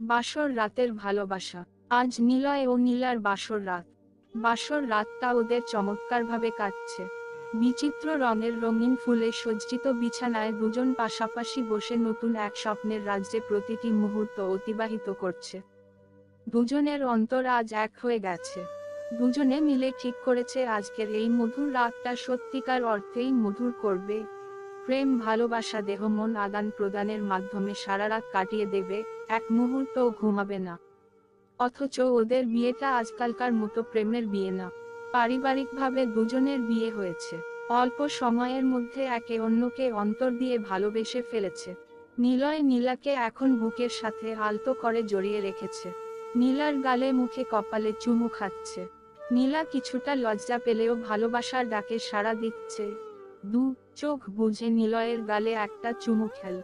বাসর রাতের ভালোবাসা। আজ নিলয় ও নীলার বাসর রাত। বাসর রাতটা ওদের চমৎকারভাবে কাটছে। বিচিত্র রঙের রঙিন ফুলে সজ্জিত বিছানায় দুজন পাশাপাশি বসে নতুন এক স্বপ্নের রাজ্যে প্রতিটি মুহূর্ত অতিবাহিত করছে। দুজনের অন্তর আজ এক হয়ে গেছে। দুজনে মিলে ঠিক করেছে আজকের এই মধুর রাতটা সত্যিকার অর্থেই মধুর করবে। প্রেম, ভালোবাসা, দেহ, মন, আদান প্রদানের মাধ্যমে সারা রাত কাটিয়ে দেবে, এক মুহূর্তও ঘুমাবে না। অথচ ওদের বিয়েটা আজকালকার মতো প্রেমের বিয়ে না। পারিবারিকভাবে দুজনের বিয়ে হয়েছে। অল্প সময়ের মধ্যে একে অন্যকে অন্তর দিয়ে ভালোবেসে ফেলেছে। নীলয় নীলাকে এখন বুকের সাথে আলতো করে জড়িয়ে রেখেছে। নীলার গালে মুখে কপালে চুমু খাচ্ছে। নীলা কিছুটা লজ্জা পেলেও ভালোবাসার ডাকে সাড়া দিচ্ছে। দু চোখ বুঝে নিলয়ের গালে একটা চুমু খেল।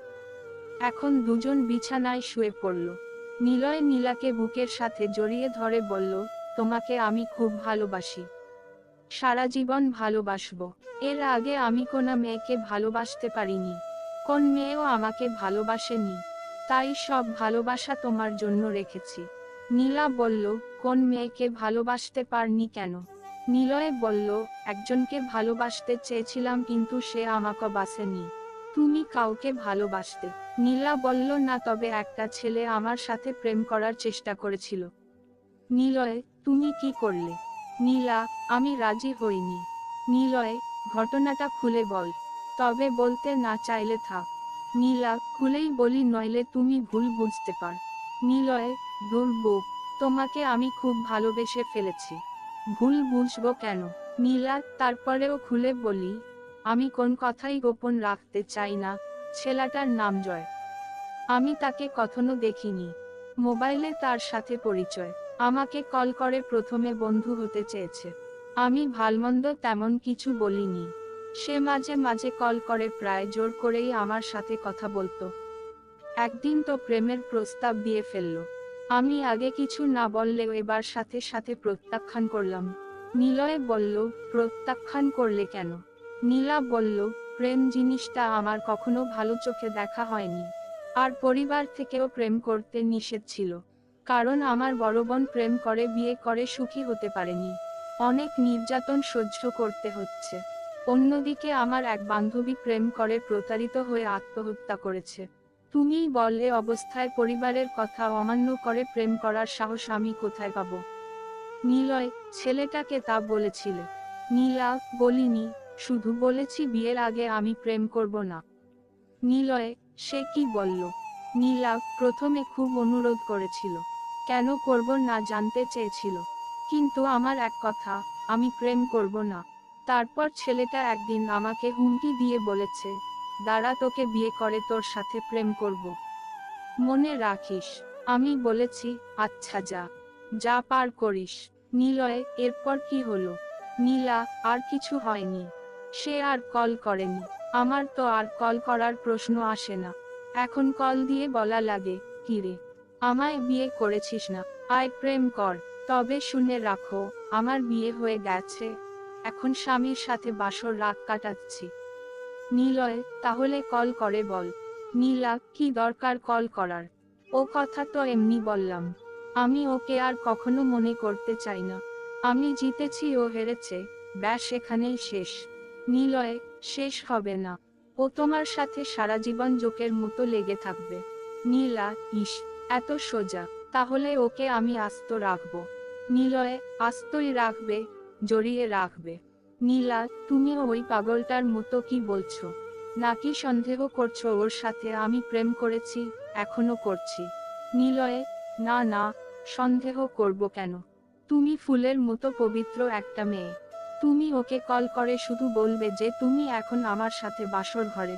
এখন দুজন বিছানায় শুয়ে পড়ল। নিলয় নীলাকে বুকের সাথে জড়িয়ে ধরে বলল, তোমাকে আমি খুব ভালোবাসি। সারা জীবন ভালোবাসবো। এর আগে আমি কোনো মেয়েকে ভালোবাসতে পারিনি। কোন মেয়েও আমাকে ভালোবাসেনি। তাই সব ভালোবাসা তোমার জন্য রেখেছি। নীলা বলল, কোন মেয়েকে ভালোবাসতে পারনি কেন? নিলয় বলল, একজনকে ভালোবাসতে চেয়েছিলাম কিন্তু সে আমাকে বাসেনি তুমি কাউকে ভালোবাসতে। নীলা বলল, না, তবে একটা ছেলে আমার সাথে প্রেম করার চেষ্টা করেছিল। নিলয়, তুমি কি করলে? নীলা, আমি রাজি হইনি। নিলয়, ঘটনাটা খুলে বল। তবে বলতে না চাইলে থাক। নীলা, খুলেই বলি, নইলে তুমি ভুল বুঝতে পার। নিলয় দুর্বুক তোমাকে আমি খুব ভালোবেসে ফেলেছি। ভুল বুঝব কেন? নীলা তারপরেও খুলে বলি, আমি কোন কথাই গোপন রাখতে চাই না, ছেলেটার নাম জয়। আমি তাকে কখনো দেখিনি। মোবাইলে তার সাথে পরিচয়। আমাকে কল করে প্রথমে বন্ধু হতে চেয়েছে। আমি ভালমন্দ তেমন কিছু বলিনি। সে মাঝে মাঝে কল করে প্রায় জোর করেই আমার সাথে কথা বলতো। একদিন তো প্রেমের প্রস্তাব দিয়ে ফেলল। আমি আগে কিছু না বললেও এবার সাথে সাথে প্রত্যাখ্যান করলাম। নিলয় বলল, প্রত্যাখ্যান করলে কেন? নীলা বলল, প্রেম জিনিসটা আমার কখনো ভালো চোখে দেখা হয়নি। আর পরিবার থেকেও প্রেম করতে নিষেধ ছিল। কারণ আমার বড় বোন প্রেম করে, বিয়ে করে, সুখী হতে পারেনি। অনেক নির্যাতন সহ্য করতে হচ্ছে। অন্যদিকে আমার এক বান্ধবী প্রেম করে, প্রতারিত হয়ে আত্মহত্যা করেছে। তুমিই বললে অবস্থায় পরিবারের কথা অমান্য করে প্রেম করার সাহস আমি কোথায় পাব? নিলয়, ছেলেটাকে তা বলেছিলে। নীলা, বলিনি, শুধু বলেছি বিয়ের আগে আমি প্রেম করব না। নিলয়, সে কি বলল? নীলা প্রথমে খুব অনুরোধ করেছিল। কেন করব না জানতে চেয়েছিল। কিন্তু আমার এক কথা, আমি প্রেম করব না। তারপর ছেলেটা একদিন আমাকে হুমকি দিয়ে বলেছে দাঁড়া তোকে বিয়ে করে তোর সাথে প্রেম করব। মনে রাখিস, আমি বলেছি আচ্ছা যা যা পার করিস। নিলয়, এরপর কি হলো? নীলা, আর কিছু হয়নি। সে আর কল করেনি। আমার তো আর কল করার প্রশ্ন আসে না। এখন কল দিয়ে বলা লাগে, কিরে, আমায় বিয়ে করেছিস না। আয় প্রেম কর। তবে শুনে রাখো, আমার বিয়ে হয়ে গেছে। এখন স্বামীর সাথে বাসর রাত কাটাচ্ছি। নিলয়, তাহলে কল করে বল। নীলা, কি দরকার কল করার? ও কথা তো এমনি বললাম। আমি ওকে আর কখনো মনে করতে চাই না। আমি জিতেছি, ও হেরেছে। ব্যাস, এখানেই শেষ। নিলয়, শেষ হবে না। ও তোমার সাথে সারা জীবন জোকের মতো লেগে থাকবে। নীলা, ইস, এত সোজা। তাহলে ওকে আমি আস্ত রাখব। নিলয়, আস্তই রাখবে, জড়িয়ে রাখবে। নীলা, তুমি ওই পাগলটার মতো কি বলছো? নাকি সন্দেহ করছ ওর সাথে? আমি প্রেম করেছি, এখনও করছি। নিলয়ে, না না, সন্দেহ করব কেন? তুমি ফুলের মতো পবিত্র একটা মেয়ে। তুমি ওকে কল করে শুধু বলবে যে তুমি এখন আমার সাথে বাসর ঘরে।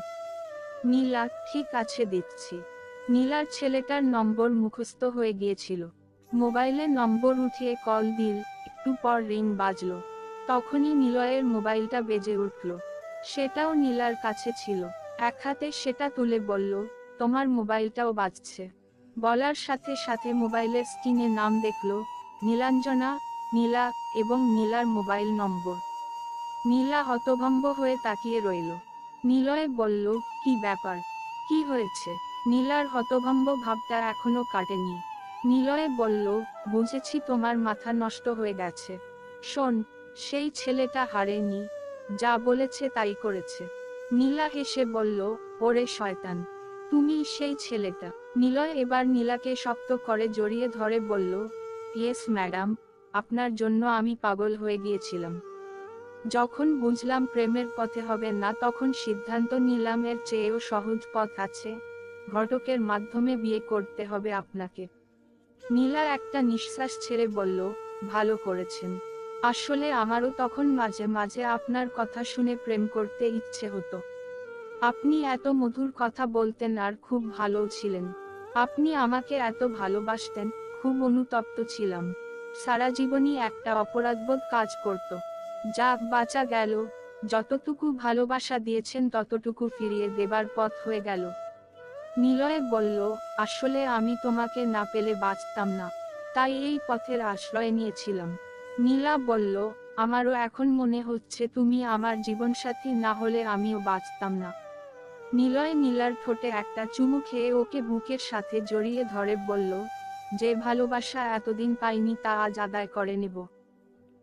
নীলা, ঠিক আছে, দিচ্ছি। নীলার ছেলেটার নম্বর মুখস্থ হয়ে গিয়েছিল। মোবাইলে নম্বর উঠিয়ে কল দিল, একটু পর রিং বাজলো। তখনই নিলয়ের মোবাইলটা বেজে উঠল। সেটাও নীলার কাছে ছিল। এক হাতে সেটা তুলে বলল, তোমার মোবাইলটাও বাজছে। বলার সাথে সাথে মোবাইলের স্ক্রিনে নাম দেখল, নীলাঞ্জনা, নীলা এবং নীলার মোবাইল নম্বর। নীলা হতভম্ব হয়ে তাকিয়ে রইল। নিলয় বলল, কি ব্যাপার? কি হয়েছে? নীলার হতভম্ব ভাবটা এখনও কাটেনি। নিলয়ে বলল, বুঝেছি তোমার মাথা নষ্ট হয়ে গেছে। শোন সেই ছেলেটা হারেনি, যা বলেছে তাই করেছে। নীলা হেসে বলল, ওরে শয়তান, তুমি সেই ছেলেটা। নিলয় এবার নীলাকে শক্ত করে জড়িয়ে ধরে বলল, ইয়েস ম্যাডাম, আপনার জন্য আমি পাগল হয়ে গিয়েছিলাম। যখন বুঝলাম প্রেমের পথে হবে না, তখন সিদ্ধান্ত নিলাম এর চেয়েও সহজ পথ আছে। ঘটকের মাধ্যমে বিয়ে করতে হবে আপনাকে। নীলা একটা নিঃশ্বাস ছেড়ে বলল, ভালো করেছেন। আসলে আমারও তখন মাঝে মাঝে আপনার কথা শুনে প্রেম করতে ইচ্ছে হতো। আপনি এত মধুর কথা বলতেন আর খুব ভালো ছিলেন। আপনি আমাকে এত ভালোবাসতেন, খুব অনুতপ্ত ছিলাম। সারা জীবনই একটা অপরাধবোধ কাজ করত। যা বাঁচা গেল, যতটুকু ভালোবাসা দিয়েছেন ততটুকু ফিরিয়ে দেবার পথ হয়ে গেল। নিলয় বলল, আসলে আমি তোমাকে না পেলে বাঁচতাম না। তাই এই পথের আশ্রয় নিয়েছিলাম। নীলা বলল, আমারও এখন মনে হচ্ছে তুমি আমার জীবনসাথী, না হলে আমিও বাঁচতাম না। নিলয় নীলার ঠোঁটে একটা চুমু খেয়ে ওকে বুকের সাথে জড়িয়ে ধরে বলল, যে ভালোবাসা এতদিন পাইনি তা আজ আদায় করে নেব।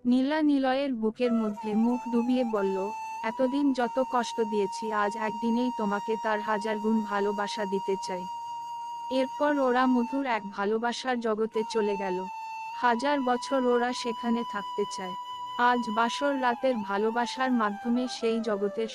নীলা নিলয়ের বুকের মধ্যে মুখ ডুবিয়ে বলল, এতদিন যত কষ্ট দিয়েছি, আজ একদিনেই তোমাকে তার হাজার গুণ ভালোবাসা দিতে চাই। এরপর ওরা মধুর এক ভালোবাসার জগতে চলে গেল। হাজার বছর ওরা সেখানে থাকতে চায়। আজ বাসর রাতের ভালোবাসার মাধ্যমে সেই জগতের